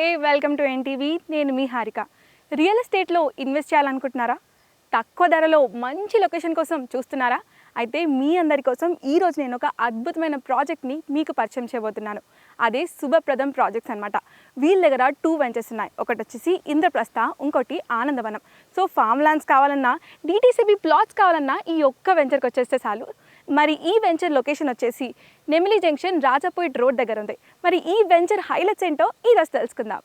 నమస్తే welcome to NTV. నేను మీ హారిక. రియల్ ఎస్టేట్లో ఇన్వెస్ట్ చేయాలనుకుంటున్నారా? తక్కువ ధరలో మంచి లొకేషన్ కోసం చూస్తున్నారా? అయితే మీ అందరి కోసం ఈరోజు నేను ఒక అద్భుతమైన ప్రాజెక్ట్ని మీకు పరిచయం చేయబోతున్నాను. అదే శుభప్రదం ప్రాజెక్ట్స్ అనమాట వీళ్ళ దగ్గర టూ వెంచర్స్ ఉన్నాయి. ఒకటి వచ్చేసి ఇంద్రప్రస్థ ఇంకోటి ఆనందవనం. సో ఫామ్ ల్యాండ్స్ కావాలన్నా డీటీసీబీ ప్లాట్స్ కావాలన్నా ఈ ఒక్క వెంచర్కి వచ్చేస్తే చాలు. మరి ఈ వెంచర్ లొకేషన్ వచ్చేసి నెమిలి జంక్షన్ రాజాపూట్ రోడ్ దగ్గర ఉంది మరి ఈ వెంచర్ హైలైట్స్ ఏంటో ఈరోజు తెలుసుకుందాం.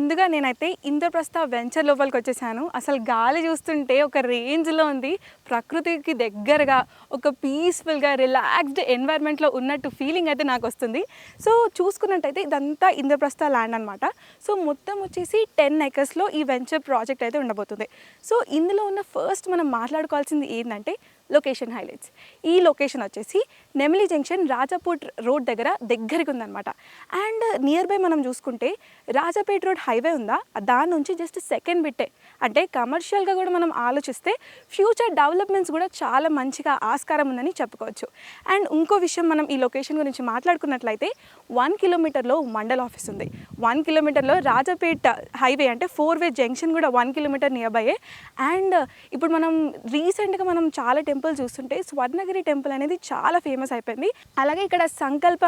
ముందుగా నేనైతే ఇంద్రప్రస్థ వెంచర్ లోపలికి వచ్చేసాను. అసలు గాలి చూస్తుంటే ఒక రేంజ్లో ఉంది. ప్రకృతికి దగ్గరగా ఒక పీస్ఫుల్గా రిలాక్స్డ్ ఎన్వైర్న్మెంట్లో ఉన్నట్టు ఫీలింగ్ అయితే నాకు వస్తుంది. సో చూసుకున్నట్టయితే ఇదంతా ఇంద్రప్రస్థ ల్యాండ్ అనమాట సో మొత్తం వచ్చేసి టెన్ ఎకర్స్లో ఈ వెంచర్ ప్రాజెక్ట్ అయితే ఉండబోతుంది. సో ఇందులో ఉన్న ఫస్ట్ మనం మాట్లాడుకోవాల్సింది ఏంటంటే లొకేషన్ హైలైట్స్. ఈ లొకేషన్ వచ్చేసి నెమిలి జంక్షన్ రాజాపూట్ రోడ్ దగ్గర దగ్గరికి ఉందన్నమాట. అండ్ నియర్ బై మనం చూసుకుంటే రాజాపేట్ రోడ్ హైవే ఉందా? దాని నుంచి జస్ట్ సెకండ్ బిట్టే. అంటే కమర్షియల్గా కూడా మనం ఆలోచిస్తే ఫ్యూచర్ డెవలప్మెంట్స్ కూడా చాలా మంచిగా ఆస్కారం ఉందని చెప్పుకోవచ్చు. అండ్ ఇంకో విషయం మనం ఈ లొకేషన్ గురించి మాట్లాడుకున్నట్లయితే వన్ కిలోమీటర్లో మండల్ ఆఫీస్ ఉంది. వన్ కిలోమీటర్లో రాజాపేట్ హైవే అంటే ఫోర్ వే జంక్షన్ కూడా one kilometre near by and ఇప్పుడు మనం రీసెంట్గా మనం చాలా టెంపుల్ టెంపుల్ చూస్తుంటే స్వర్ణగిరి టెంపుల్ అనేది చాలా ఫేమస్ అయిపోయింది. అలాగే ఇక్కడ సంకల్ప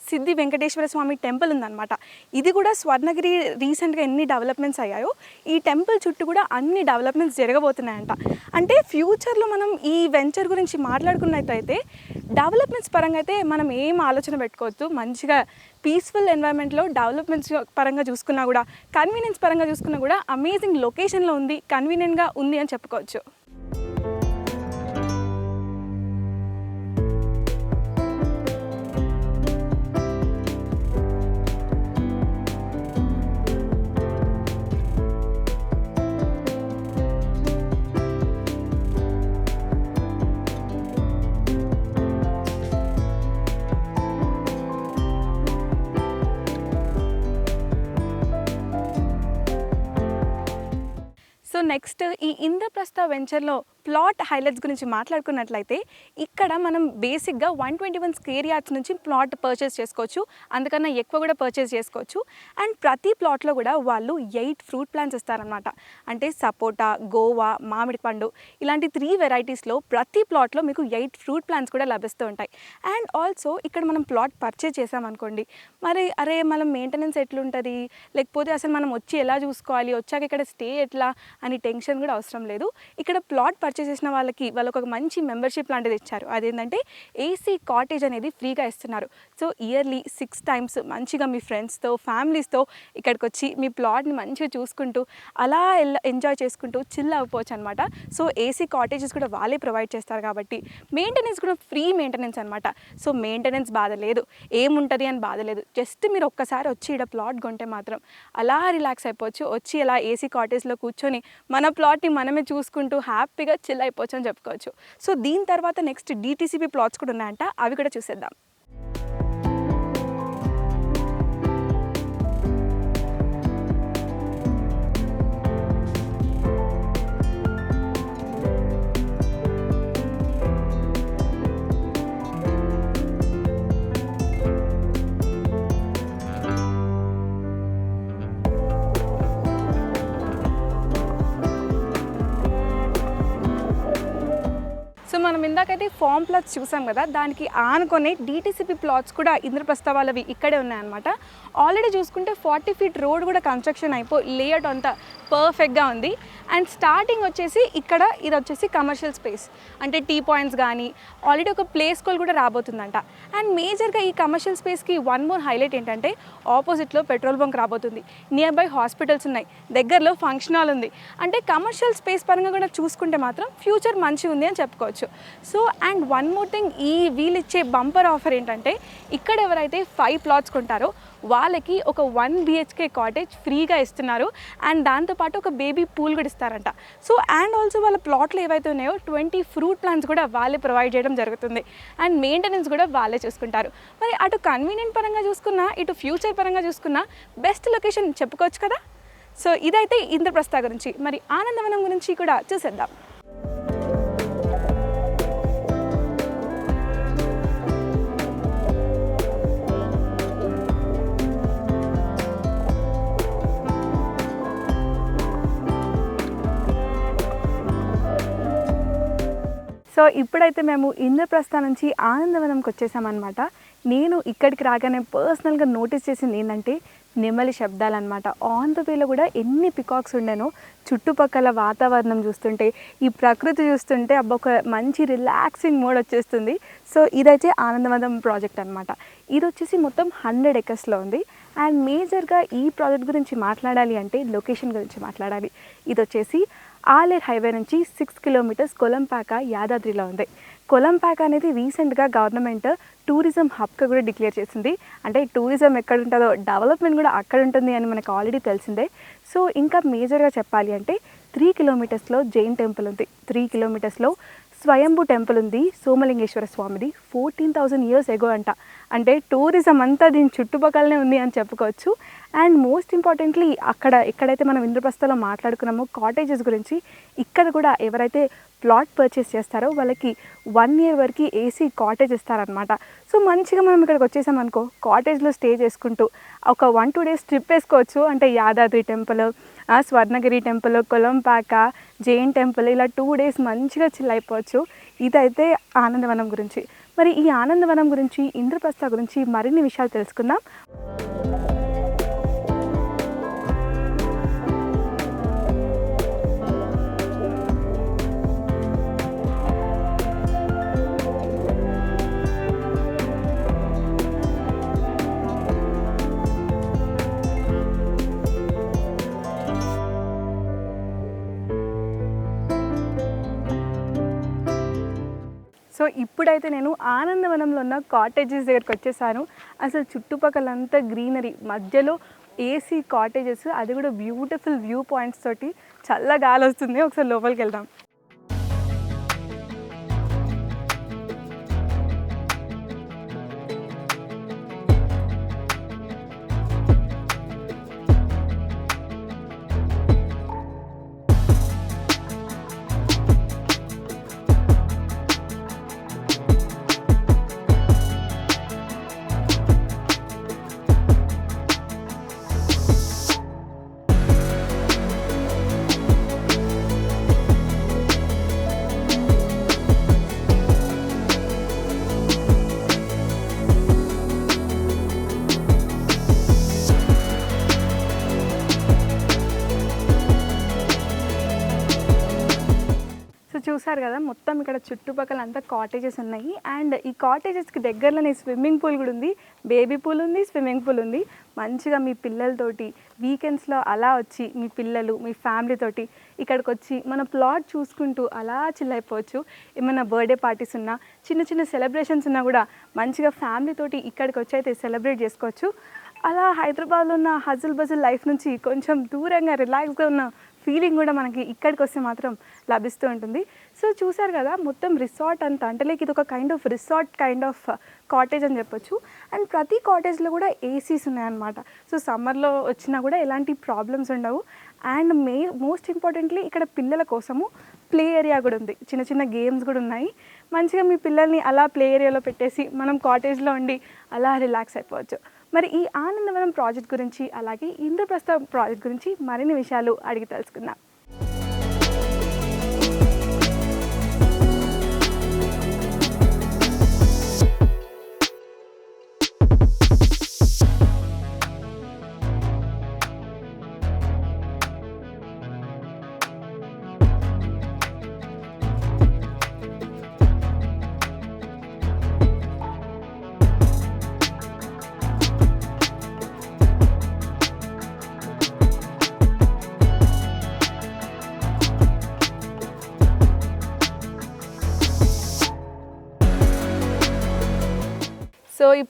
సిద్ధి వెంకటేశ్వర స్వామి టెంపుల్ ఉందన్నమాట. ఇది కూడా స్వర్ణగిరి రీసెంట్గా ఎన్ని డెవలప్మెంట్స్ అయ్యాయో ఈ టెంపుల్ చుట్టూ కూడా అన్ని డెవలప్మెంట్స్ జరగబోతున్నాయంట. అంటే ఫ్యూచర్లో మనం ఈ వెంచర్ గురించి మాట్లాడుకున్నట్టయితే డెవలప్మెంట్స్ పరంగా అయితే మనం ఏం ఆలోచన పెట్టుకోవచ్చు మంచిగా పీస్ఫుల్ ఎన్వైరన్మెంట్లో డెవలప్మెంట్స్ పరంగా చూసుకున్నా కూడా కన్వీనియన్స్ పరంగా చూసుకున్నా కూడా అమేజింగ్ లొకేషన్లో ఉంది కన్వీనియంట్గా ఉంది అని చెప్పుకోవచ్చు. నెక్స్ట్ ఈ ఇంద్రప్రస్థ వెంచర్లో ప్లాట్ హైలైట్స్ గురించి మాట్లాడుకున్నట్లయితే ఇక్కడ మనం బేసిక్గా one twenty one square yards నుంచి ప్లాట్ పర్చేస్ చేసుకోవచ్చు. అందుకన్నా ఎక్కువ కూడా పర్చేస్ చేసుకోవచ్చు. అండ్ ప్రతి ప్లాట్లో కూడా వాళ్ళు ఎయిట్ ఫ్రూట్ ప్లాంట్స్ ఇస్తారనమాట అంటే సపోటా గోవా మామిడి పండు ఇలాంటి త్రీ వెరైటీస్లో ప్రతి ప్లాట్లో మీకు ఎయిట్ ఫ్రూట్ ప్లాంట్స్ కూడా లభిస్తూ ఉంటాయి. అండ్ ఆల్సో ఇక్కడ మనం ప్లాట్ పర్చేస్ చేసామనుకోండి మరి అరే మనం మెయింటెనెన్స్ ఎట్లుంటుంది? లేకపోతే అసలు మనం వచ్చి ఎలా చూసుకోవాలి? వచ్చాక ఇక్కడ స్టే ఎట్లా? అని టెన్షన్ కూడా అవసరం లేదు. ఇక్కడ ప్లాట్ పర్చేస్ చేసిన వాళ్ళకి వాళ్ళకి ఒక మంచి మెంబర్షిప్ లాంటిది ఇచ్చారు. అదేంటంటే ఏసీ కాటేజ్ అనేది ఫ్రీగా ఇస్తున్నారు. సో ఇయర్లీ సిక్స్ టైమ్స్ మంచిగా మీ ఫ్రెండ్స్తో ఫ్యామిలీస్తో ఇక్కడికి వచ్చి మీ ప్లాట్ని మంచిగా చూసుకుంటూ అలా ఎంజాయ్ చేసుకుంటూ చిల్ అవ్వచ్చు అనమాట సో ఏసీ కాటేజెస్ కూడా వాళ్ళే ప్రొవైడ్ చేస్తారు కాబట్టి మెయింటెనెన్స్ కూడా ఫ్రీ మెయింటెనెన్స్ అనమాట. సో మెయింటెనెన్స్ బాధ లేదు. ఏముంటుంది అని బాధ లేదు. జస్ట్ మీరు ఒక్కసారి వచ్చి ఇక్కడ ప్లాట్ కొంటే మాత్రం అలా రిలాక్స్ అయిపోవచ్చు. వచ్చి అలా ఏసీ కాటేజ్లో కూర్చొని మన ప్లాట్ని మనమే చూసుకుంటూ హ్యాపీగా చిల్ అయిపోవచ్చు అని చెప్పుకోవచ్చు. సో దీని తర్వాత నెక్స్ట్ డిటీసీపీ ప్లాట్స్ కూడా ఉన్నాయంట. అవి కూడా చూసేద్దాం. మనం ఇందాకైతే ఫామ్ ప్లాట్స్ చూసాం కదా దానికి ఆనుకొని డీటీసీపీ ప్లాట్స్ కూడా ఇంద్రప్రస్థ వాళ్ళవి ఇక్కడే ఉన్నాయన్నమాట. ఆల్రెడీ చూసుకుంటే ఫార్టీ ఫీట్ రోడ్ కూడా కన్స్ట్రక్షన్ అయిపోయి లేఅవుట్ అంతా పర్ఫెక్ట్గా ఉంది. అండ్ స్టార్టింగ్ వచ్చేసి ఇక్కడ ఇది వచ్చేసి కమర్షియల్ స్పేస్ అంటే టీ పాయింట్స్ కానీ ఆల్రెడీ ఒక ప్లే స్కూల్ కూడా రాబోతుందంట. అండ్ మేజర్గా ఈ కమర్షియల్ స్పేస్కి వన్ మోర్ హైలైట్ ఏంటంటే ఆపోజిట్లో పెట్రోల్ బంక్ రాబోతుంది. నియర్ బై హాస్పిటల్స్ ఉన్నాయి. దగ్గరలో ఫంక్షన్ హాల్ ఉంది. అంటే కమర్షియల్ స్పేస్ పరంగా కూడా చూసుకుంటే మాత్రం ఫ్యూచర్ మంచిగా ఉంది అని చెప్పుకోవచ్చు. So and one more thing ఈ వీళ్ళు ఇచ్చే బంపర్ ఆఫర్ ఏంటంటే ఇక్కడ ఎవరైతే ఫైవ్ ప్లాట్స్ కొంటారో వాళ్ళకి ఒక వన్ బిహెచ్కే కాటేజ్ ఫ్రీగా ఇస్తున్నారు. అండ్ దాంతోపాటు ఒక బేబీ పూల్ కూడా ఇస్తారంట. సో అండ్ ఆల్సో వాళ్ళ ప్లాట్లు ఏవైతే ఉన్నాయో ట్వంటీ ఫ్రూట్ ప్లాంట్స్ కూడా వాళ్ళే ప్రొవైడ్ చేయడం జరుగుతుంది. అండ్ మెయింటెనెన్స్ కూడా వాళ్ళే చూసుకుంటారు. మరి అటు కన్వీనియంట్ పరంగా చూసుకున్నా ఇటు ఫ్యూచర్ పరంగా చూసుకున్నా బెస్ట్ లొకేషన్ చెప్పుకోవచ్చు కదా? సో ఇదైతే ఇంద్రప్రస్థ గురించి. మరి ఆనందవనం గురించి కూడా చూసేద్దాం. సో ఇప్పుడైతే మేము ఇంద్రప్రస్థ నుంచి ఆనందవనంకి వచ్చేసామన్నమాట. నేను ఇక్కడికి రాగానే పర్సనల్గా నోటీస్ చేసింది ఏంటంటే నెమలి శబ్దాలు అనమాట ఆన్ ద వేలో కూడా ఎన్ని పికాక్స్ ఉండేనో చుట్టుపక్కల వాతావరణం చూస్తుంటే ఈ ప్రకృతి చూస్తుంటే అబ్బా ఒక మంచి రిలాక్సింగ్ మోడ్ వచ్చేస్తుంది. సో ఇదైతే ఆనందవనం ప్రాజెక్ట్ అనమాట ఇది వచ్చేసి మొత్తం హండ్రెడ్ ఎకర్స్లో ఉంది. అండ్ మేజర్గా ఈ ప్రాజెక్ట్ గురించి మాట్లాడాలి అంటే లొకేషన్ గురించి మాట్లాడాలి. ఇది వచ్చేసి ఆలేర్ హైవే నుంచి సిక్స్ కిలోమీటర్స్ కొలంపాక యాదాద్రిలో ఉంది. కొలంపాక అనేది రీసెంట్గా గవర్నమెంట్ టూరిజం హబ్గా కూడా డిక్లేర్ చేసింది. అంటే టూరిజం ఎక్కడ ఉంటుందో డెవలప్మెంట్ కూడా అక్కడ ఉంటుంది అని మనకు ఆల్రెడీ తెలిసిందే. సో ఇంకా మేజర్గా చెప్పాలి అంటే త్రీ కిలోమీటర్స్లో జైన్ టెంపుల్ ఉంది. త్రీ కిలోమీటర్స్లో స్వయంభూ టెంపుల్ ఉంది సోమలింగేశ్వర స్వామిది. ఫోర్టీన్ థౌజండ్ ఇయర్స్ ఎగో అంట. అంటే టూరిజం అంతా దీని చుట్టుపక్కలనే ఉంది అని చెప్పుకోవచ్చు. అండ్ మోస్ట్ ఇంపార్టెంట్లీ అక్కడ ఎక్కడైతే మనం ఇంద్రప్రస్థలో మాట్లాడుకున్నామో కాటేజెస్ గురించి ఇక్కడ కూడా ఎవరైతే ప్లాట్ పర్చేస్ చేస్తారో వాళ్ళకి వన్ ఇయర్ వరకు ఏసీ కాటేజ్ ఇస్తారనమాట సో మంచిగా మనం ఇక్కడికి వచ్చేసామనుకో కాటేజ్లో స్టే చేసుకుంటూ ఒక వన్ టూ డేస్ ట్రిప్ వేసుకోవచ్చు. అంటే Yadadri temple Swarnagiri temple Kolanupaka Jain temple ఇలా టూ డేస్ మంచిగా చిల్ అయిపోవచ్చు. ఇదైతే ఆనందవనం గురించి. మరి ఈ ఆనందవనం గురించి ఇంద్రప్రస్థ గురించి మరిన్ని విషయాలు తెలుసుకుందాం. ఇప్పుడైతే నేను ఆనందవనంలో ఉన్న కాటేజెస్ దగ్గరికి వచ్చేసాను. అసలు చుట్టుపక్కలంతా గ్రీనరీ మధ్యలో ఏసీ కాటేజెస్ అది కూడా బ్యూటిఫుల్ వ్యూ పాయింట్స్ తోటి చల్ల గాలి వస్తుంది. ఒకసారి లోపలికి వెళ్దాం. చూసారు కదా మొత్తం ఇక్కడ చుట్టుపక్కల అంతా కాటేజెస్ ఉన్నాయి. అండ్ ఈ కాటేజెస్కి దగ్గరలోనే స్విమ్మింగ్ పూల్ కూడా ఉంది. బేబీ పూల్ ఉంది స్విమ్మింగ్ పూల్ ఉంది. మంచిగా మీ పిల్లలతోటి వీకెండ్స్లో అలా వచ్చి మీ పిల్లలు మీ ఫ్యామిలీ తోటి ఇక్కడికి వచ్చి మన ప్లాట్ చూసుకుంటూ అలా చిల్లైపోవచ్చు ఏమైనా బర్త్డే పార్టీస్ ఉన్నా చిన్న చిన్న సెలబ్రేషన్స్ ఉన్నా కూడా మంచిగా ఫ్యామిలీ తోటి ఇక్కడికి వచ్చి అయితే సెలబ్రేట్ చేసుకోవచ్చు. అలా హైదరాబాద్లో ఉన్న హజుల్ బజుల్ లైఫ్ నుంచి కొంచెం దూరంగా రిలాక్స్గా ఉన్న ఫీలింగ్ కూడా మనకి ఇక్కడికి వస్తే మాత్రం లభిస్తూ ఉంటుంది. సో చూసారు కదా మొత్తం రిసార్ట్ అంతా అంటే లైక్ ఇది ఒక kind of resort kind of cottage అని చెప్పొచ్చు. అండ్ ప్రతి కాటేజ్లో కూడా ఏసీస్ ఉన్నాయన్నమాట. సో సమ్మర్లో వచ్చినా కూడా ఎలాంటి ప్రాబ్లమ్స్ ఉండవు. అండ్ మే మోస్ట్ ఇంపార్టెంట్లీ ఇక్కడ పిల్లల కోసము ప్లే ఏరియా కూడా ఉంది. చిన్న చిన్న గేమ్స్ కూడా ఉన్నాయి. మంచిగా మీ పిల్లల్ని అలా ప్లే ఏరియాలో పెట్టేసి మనం కాటేజ్లో ఉండి అలా రిలాక్స్ అయిపోవచ్చు. మరి ఈ ఆనందవనం ప్రాజెక్ట్ గురించి అలాగే ఇంద్రప్రస్థ ప్రాజెక్ట్ గురించి మరిన్ని విషయాలు అడిగి తెలుసుకుందాం.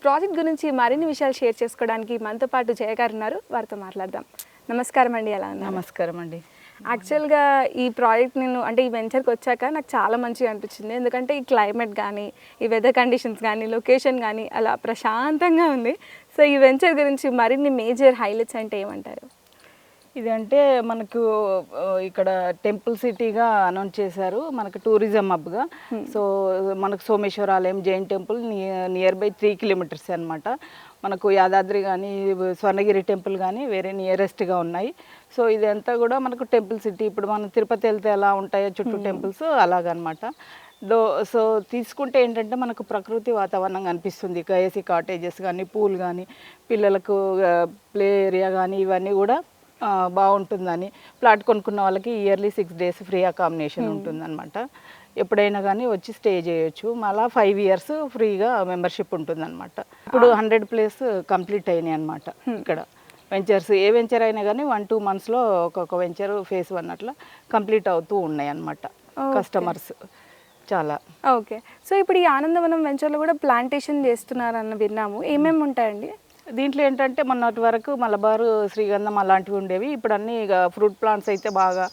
ప్రాజెక్ట్ గురించి మరిన్ని విషయాలు షేర్ చేసుకోవడానికి మనతో పాటు జయ గారు ఉన్నారు. వారితో మాట్లాడదాం. నమస్కారం అండి ఎలా నమస్కారం అండి. యాక్చువల్గా ఈ ప్రాజెక్ట్ నేను అంటే ఈ వెంచర్కి వచ్చాక నాకు చాలా మంచిగా అనిపించింది. ఎందుకంటే ఈ క్లైమేట్ కానీ ఈ వెదర్ కండిషన్స్ కానీ లొకేషన్ కానీ అలా ప్రశాంతంగా ఉంది. సో ఈ వెంచర్ గురించి మరిన్ని మేజర్ హైలైట్స్ అంటే ఏమంటారు? ఇది అంటే మనకు ఇక్కడ టెంపుల్ సిటీగా అనౌన్స్ చేశారు. మనకు టూరిజం హబ్గా. సో మనకు సోమేశ్వర ఆలయం Jain temple near by three kilometres అనమాట మనకు యాదాద్రి కానీ స్వర్ణగిరి టెంపుల్ కానీ వేరే నియరెస్ట్గా ఉన్నాయి. సో ఇదంతా కూడా మనకు టెంపుల్ సిటీ. ఇప్పుడు మనం తిరుపతి వెళ్తే ఎలా ఉంటాయో చుట్టూ టెంపుల్స్ అలాగనమాట. దో సో తీసుకుంటే ఏంటంటే మనకు ప్రకృతి వాతావరణం కనిపిస్తుంది. ఏసీ కాటేజెస్ కానీ పూల్ కానీ పిల్లలకు ప్లే ఏరియా కానీ ఇవన్నీ కూడా బాగుంటుందని. ప్లాట్ కొనుక్కున్న వాళ్ళకి yearly six days free accommodation ఉంటుందన్నమాట. ఎప్పుడైనా కానీ వచ్చి స్టే చేయొచ్చు. మళ్ళీ ఫైవ్ ఇయర్స్ ఫ్రీగా మెంబర్షిప్ ఉంటుందన్నమాట. ఇప్పుడు హండ్రెడ్ ప్లేస్ కంప్లీట్ అయినాయి అనమాట ఇక్కడ. వెంచర్స్ ఏ వెంచర్ అయినా కానీ వన్ టూ మంత్స్లో ఒక్కొక్క వెంచర్ ఫేస్ వన్ అట్లా కంప్లీట్ అవుతూ ఉన్నాయి అన్నమాట. కస్టమర్స్ చాలా. ఓకే సో ఇప్పుడు ఈ ఆనందవనం వెంచర్లో కూడా ప్లాంటేషన్ చేస్తున్నారన్న విన్నాము. ఏమేమి ఉంటాయండి? దీంట్లో ఏంటంటే మొన్నటి వరకు మలబారు శ్రీగంధం అలాంటివి ఉండేవి. ఇప్పుడు అన్నీ ఇక ఫ్రూట్ ప్లాంట్స్ అయితే బాగా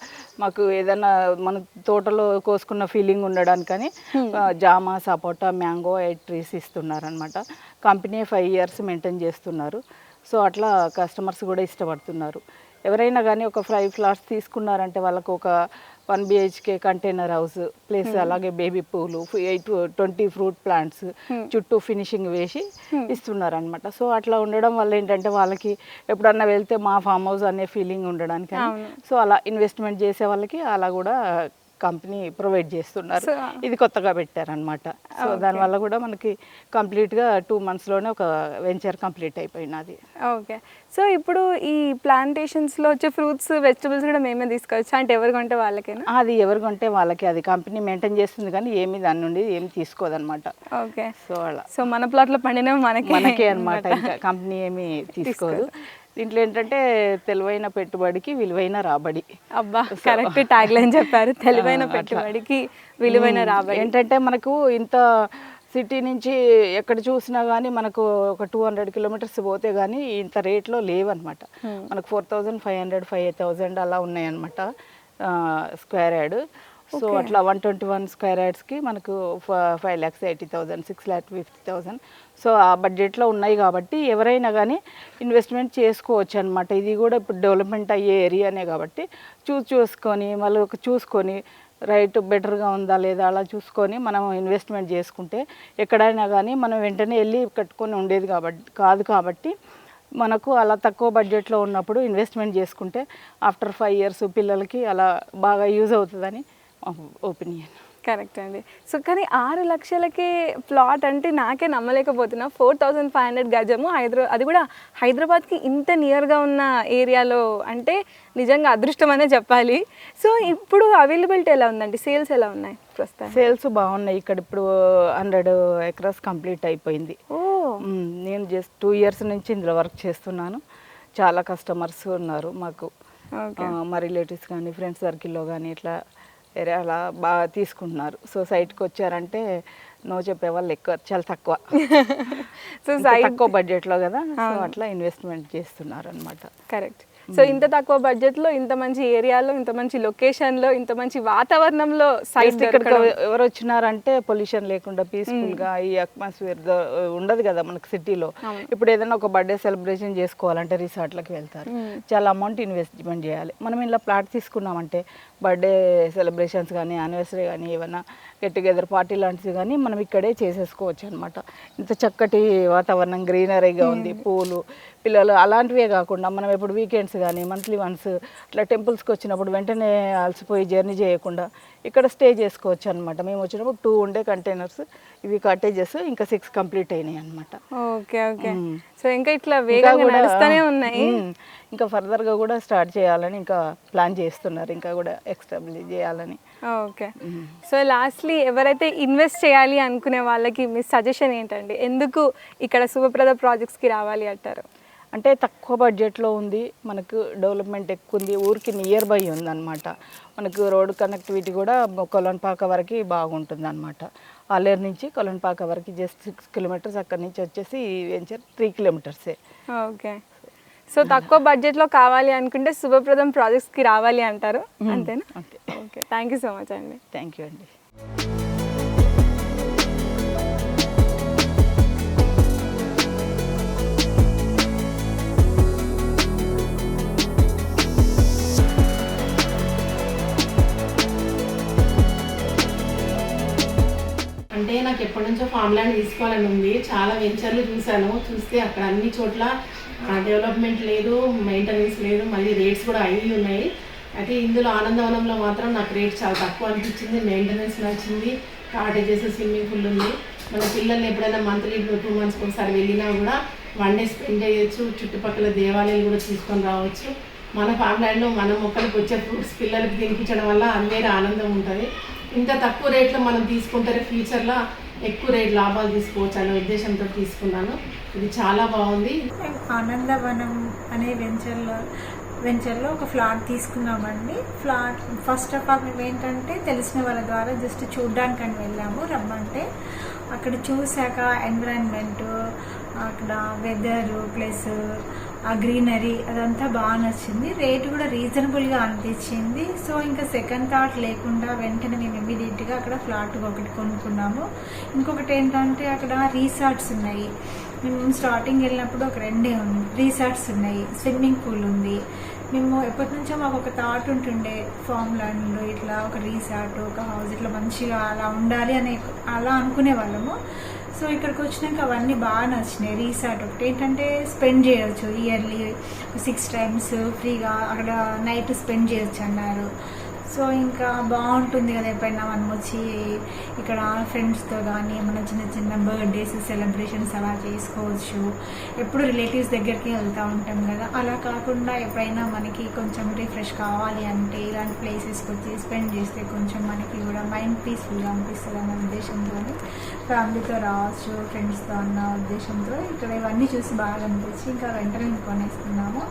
మాకు ఏదైనా మన తోటలో కోసుకున్న ఫీలింగ్ ఉండడానికని జామ సపోటా మ్యాంగో ఎయిట్ ట్రీస్ ఇస్తున్నారనమాట కంపెనీ ఫైవ్ ఇయర్స్ మెయింటైన్ చేస్తున్నారు. సో అట్లా కస్టమర్స్ కూడా ఇష్టపడుతున్నారు. ఎవరైనా కానీ ఒక ఫైవ్ ఫ్లాట్స్ తీసుకున్నారంటే వాళ్ళకు ఒక one BHK container house plus అలాగే baby pool eight twenty fruit plants చుట్టూ ఫినిషింగ్ వేసి ఇస్తున్నారు అనమాట సో అట్లా ఉండడం వల్ల ఏంటంటే వాళ్ళకి ఎప్పుడన్నా వెళ్తే మా ఫామ్ హౌస్ అనే ఫీలింగ్ ఉండడానికి సో అలా ఇన్వెస్ట్మెంట్ చేసే వాళ్ళకి అలా కూడా కంపెనీ ప్రొవైడ్ చేస్తున్నారు. ఇది కొత్తగా పెట్టారనమాట సో దానివల్ల కూడా మనకి కంప్లీట్గా టూ మంత్స్లోనే ఒక వెంచర్ కంప్లీట్ అయిపోయినది. ఓకే. సో ఇప్పుడు ఈ ప్లాంటేషన్స్లో వచ్చే ఫ్రూట్స్ వెజిటబుల్స్ కూడా మేమే తీసుకోవచ్చు అంటే ఎవరు కొంటే వాళ్ళకేనా? అది ఎవరు కొంటే వాళ్ళకి. అది కంపెనీ మెయింటైన్ చేస్తుంది కానీ ఏమి దాని నుండి ఏమి తీసుకోదన్నమాట. ఓకే. సో అలా. సో మన ప్లాట్లో పండిన మనకి మనకే అన్నమాట. ఇంకా కంపెనీ ఏమి తీసుకోదు. దీంట్లో ఏంటంటే తెలివైన పెట్టుబడికి విలువైన రాబడి. అబ్బా కరెక్ట్ ట్యాగ్ లైన్ చెప్పారు. తెలివైన. పెట్టుబడికి విలువైన. రాబడి. ఏంటంటే మనకు ఇంత సిటీ నుంచి ఎక్కడ చూసినా కానీ మనకు ఒక టూ హండ్రెడ్ కిలోమీటర్స్ పోతే కానీ ఇంత రేట్లో లేవన్నమాట. మనకు four thousand five hundred five thousand అలా ఉన్నాయన్నమాట స్క్వేర్ యార్డ్. సో అట్లా వన్ ట్వంటీ వన్ స్క్వేర్ యార్డ్స్కి మనకు five lakhs eighty thousand six lakh fifty thousand so ఆ బడ్జెట్లో ఉన్నాయి కాబట్టి ఎవరైనా కానీ ఇన్వెస్ట్మెంట్ చేసుకోవచ్చు అనమాట ఇది కూడా ఇప్పుడు డెవలప్మెంట్ అయ్యే ఏరియానే కాబట్టి చూస్ చూసుకొని మళ్ళీ ఒక చూసుకొని రైట్ బెటర్గా ఉందా లేదా అలా చూసుకొని మనం ఇన్వెస్ట్మెంట్ చేసుకుంటే ఎక్కడైనా కానీ మనం వెంటనే వెళ్ళి కట్టుకొని ఉండేది కాబట్టి కాదు కాబట్టి మనకు అలా తక్కువ బడ్జెట్లో ఉన్నప్పుడు ఇన్వెస్ట్మెంట్ చేసుకుంటే ఆఫ్టర్ ఫైవ్ ఇయర్స్ పిల్లలకి అలా బాగా యూజ్ అవుతుందని ఒపీనియన్ కరెక్ట్ అండి. సో కానీ ఆరు లక్షలకే ప్లాట్ అంటే నాకే నమ్మలేకపోతున్నా. ఫోర్ థౌజండ్ ఫైవ్ హండ్రెడ్ గజము హైదరాబాద్ అది కూడా హైదరాబాద్కి ఇంత నియర్గా ఉన్న ఏరియాలో అంటే నిజంగా అదృష్టం అనే చెప్పాలి. సో ఇప్పుడు అవైలబిలిటీ ఎలా ఉందండి? సేల్స్ ఎలా ఉన్నాయి ప్రస్తుతం సేల్స్ బాగున్నాయి. ఇక్కడ ఇప్పుడు హండ్రెడ్ ఎకరాస్ కంప్లీట్ అయిపోయింది. ఓ. నేను జస్ట్ టూ ఇయర్స్ నుంచి ఇందులో వర్క్ చేస్తున్నాను. చాలా కస్టమర్స్ ఉన్నారు మాకు. మా రిలేటివ్స్ కానీ ఫ్రెండ్స్ సర్కిల్లో కానీ ఇట్లా వేరే అలా బాగా తీసుకుంటున్నారు. సో సైట్కి వచ్చారంటే నో చెప్పే వాళ్ళు ఎక్కువ చాలా తక్కువ. సో తక్కువ బడ్జెట్లో కదా. సో అట్లా ఇన్వెస్ట్మెంట్ చేస్తున్నారు అనమాట కరెక్ట్ సో ఇంత తక్కువ బడ్జెట్లో ఇంత మంచి ఏరియాలో ఇంత మంచి లొకేషన్లో ఇంత మంచి వాతావరణంలో సైట్ ఇక్కడికి ఎవరు వచ్చినారంటే పొల్యూషన్ లేకుండా పీస్ఫుల్గా ఈ అట్మాస్ఫియర్ ఉండదు కదా మనకి సిటీలో ఇప్పుడు ఏదైనా ఒక బర్త్డే సెలబ్రేషన్ చేసుకోవాలంటే రిసార్ట్లకు వెళ్తారు. చాలా అమౌంట్ ఇన్వెస్ట్మెంట్ చేయాలి. మనం ఇలా ప్లాట్ తీసుకున్నామంటే బర్త్డే సెలబ్రేషన్స్ కానీ యానివర్సరీ కానీ ఏమైనా గెట్ టుగెదర్ పార్టీ లాంటివి కానీ మనం ఇక్కడే చేసేసుకోవచ్చు అనమాట ఇంత చక్కటి వాతావరణం గ్రీనరీగా ఉంది పూలు పిల్లలు అలాంటివే కాకుండా మనం ఎప్పుడు వీకెండ్స్ కానీ మంత్లీ వన్స్ అట్లా టెంపుల్స్కి వచ్చినప్పుడు వెంటనే అలసిపోయి జర్నీ చేయకుండా ఇక్కడ స్టే చేసుకోవచ్చు అనమాట మేము వచ్చినప్పుడు టూ ఉండే కంటైనర్స్ ఇవి కట్టేజెస్ ఇంకా సిక్స్ కంప్లీట్ అయినాయి అనమాట ఓకే ఓకే. సో ఇంకా ఇట్లా వేగంగా నడుస్తూనే ఉన్నాయి. మ్మ్. ఇంకా ఫర్దర్గా కూడా స్టార్ట్ చేయాలని ఇంకా ప్లాన్ చేస్తున్నారు. ఇంకా కూడా ఎక్స్టాబ్లిష్ చేయాలని. ఓకే సో లాస్ట్లీ ఎవరైతే ఇన్వెస్ట్ చేయాలి అనుకునే వాళ్ళకి మీ సజెషన్ ఏంటండి? ఎందుకు ఇక్కడ శుభప్రద ప్రాజెక్ట్స్కి రావాలి అంటారు? అంటే తక్కువ బడ్జెట్లో ఉంది మనకు డెవలప్మెంట్ ఎక్కువ ఉంది ఊరికి నియర్ బై ఉందన్నమాట. మనకు రోడ్ కనెక్టివిటీ కూడా కొలన్పాక వరకు బాగుంటుంది అనమాట ఆలేరు నుంచి కొలన్పాక వరకు జస్ట్ సిక్స్ కిలోమీటర్స్ అక్కడి నుంచి వచ్చేసి వెంచర్ త్రీ కిలోమీటర్సే ఓకే సో తక్కువ బడ్జెట్లో కావాలి అనుకుంటే శుభప్రదం ప్రాజెక్ట్స్కి రావాలి అంటారు. అంతేనా? Okay. Okay. Thank you so much అండి థ్యాంక్ యూ అండి అంటే నాకు ఎప్పటి నుంచో ఫామ్ ల్యాండ్ తీసుకోవాలని ఉంది. చాలా వెంచర్లు చూశాను. చూస్తే అక్కడ అన్ని చోట్ల డెవలప్మెంట్ లేదు మెయింటెనెన్స్ లేదు మళ్ళీ రేట్స్ కూడా అయ్యి ఉన్నాయి. అయితే ఇందులో ఆనందవనంలో మాత్రం నాకు రేట్ చాలా తక్కువ అనిపించింది. మెయింటెనెన్స్ నచ్చింది కాటేజెస్ స్విమ్మింగ్ పూల్ ఉంది. మన పిల్లల్ని ఎప్పుడైనా మంత్లీ టూ మంత్స్కి ఒకసారి వెళ్ళినా కూడా వన్ డే స్పెండ్ చేయొచ్చు. చుట్టుపక్కల దేవాలయాలు కూడా చూసుకొని రావచ్చు. మన ఫామ్ మన మొక్కలకు వచ్చే ఫ్రూట్స్ పిల్లలకి తినిపించడం వల్ల అందరి ఆనందం ఉంటుంది. ఇంత తక్కువ రేట్లో మనం తీసుకుంటే ఫ్యూచర్లో ఎక్కువ రేట్ లాభాలు తీసుకోవచ్చు అనే ఉద్దేశంతో తీసుకున్నాను. ఇది చాలా బాగుంది. ఆనందవనం అనే వెంచర్లో వెంచర్లో ఒక ఫ్లాట్ తీసుకున్నామండి. ఫ్లాట్ ఫస్ట్ ఆఫ్ ఆల్ మేము ఏంటంటే తెలిసిన వాళ్ళ ద్వారా జస్ట్ చూడ్డానికి అని వెళ్ళాము రమ్మంటే. అక్కడ చూశాక ఎన్విరాన్మెంటు అక్కడ వెదర్ ప్లస్ ఆ గ్రీనరీ అదంతా బాగా నచ్చింది. రేట్ కూడా రీజనబుల్గా అనిపించింది. సో ఇంకా సెకండ్ థాట్ లేకుండా వెంటనే మేము ఇమీడియట్గా అక్కడ ఫ్లాట్ ఒకటి కొనుక్కున్నాము. ఇంకొకటి ఏంటంటే అక్కడ రీసార్ట్స్ ఉన్నాయి. మేము స్టార్టింగ్ వెళ్ళినప్పుడు ఒక రెండే ఉంది రీసార్ట్స్ ఉన్నాయి. స్విమ్మింగ్ పూల్ ఉంది. మేము ఎప్పటి నుంచో మాకు ఒక థాట్ ఉంటుండే ఫామ్ ల్యాండ్లో ఇట్లా ఒక రీసార్ట్ ఒక హౌస్ ఇట్లా మంచిగా అలా ఉండాలి అనే అలా అనుకునే వాళ్ళము. సో ఇక్కడికి వచ్చినాక అవన్నీ బాగా నచ్చినాయి. రీసార్ట్ ఒకటి. ఏంటంటే స్పెండ్ చేయొచ్చు. ఇయర్లీ సిక్స్ టైమ్స్ ఫ్రీగా అక్కడ నైట్ స్పెండ్ చేయొచ్చు అన్నారు. సో ఇంకా బాగుంటుంది కదా ఎప్పుడైనా మనం వచ్చి ఇక్కడ ఫ్రెండ్స్తో కానీ ఏమైనా చిన్న చిన్న బర్త్డేస్ సెలబ్రేషన్స్ అలా చేసుకోవచ్చు. ఎప్పుడు రిలేటివ్స్ దగ్గరికి వెళ్తూ ఉంటాం కదా. అలా కాకుండా ఎప్పుడైనా మనకి కొంచెం రిఫ్రెష్ కావాలి అంటే ఇలాంటి ప్లేసెస్కి వచ్చి స్పెండ్ చేస్తే కొంచెం మనకి కూడా మైండ్ పీస్ఫుల్గా అనిపిస్తుంది అన్న ఉద్దేశంతో ఫ్యామిలీతో రావచ్చు ఫ్రెండ్స్తో అన్న ఉద్దేశంతో ఇక్కడ ఇవన్నీ చూసి బాగా అనిపించి ఇంకా వెంటనే కొనేస్తున్నాము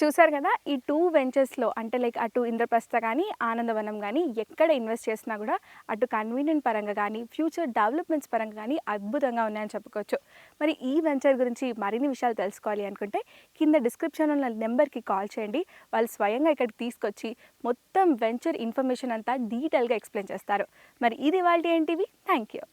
చూసారు కదా ఈ టూ వెంచర్స్లో అంటే లైక్ అటు ఇంద్రప్రస్థ కానీ ఆనందవనం కానీ ఎక్కడ ఇన్వెస్ట్ చేసినా కూడా అటు కన్వీనియంట్ పరంగా కానీ ఫ్యూచర్ డెవలప్మెంట్స్ పరంగా కానీ అద్భుతంగా ఉన్నాయని చెప్పుకోవచ్చు. మరి ఈ వెంచర్ గురించి మరిన్ని విషయాలు తెలుసుకోవాలి అనుకుంటే కింద డిస్క్రిప్షన్లో ఉన్న నెంబర్కి కాల్ చేయండి. వాళ్ళు స్వయంగా ఇక్కడికి తీసుకొచ్చి మొత్తం వెంచర్ ఇన్ఫర్మేషన్ అంతా డీటెయిల్గా ఎక్స్ప్లెయిన్ చేస్తారు. మరి ఇది వాళ్ళ ఏంటివి థ్యాంక్ యూ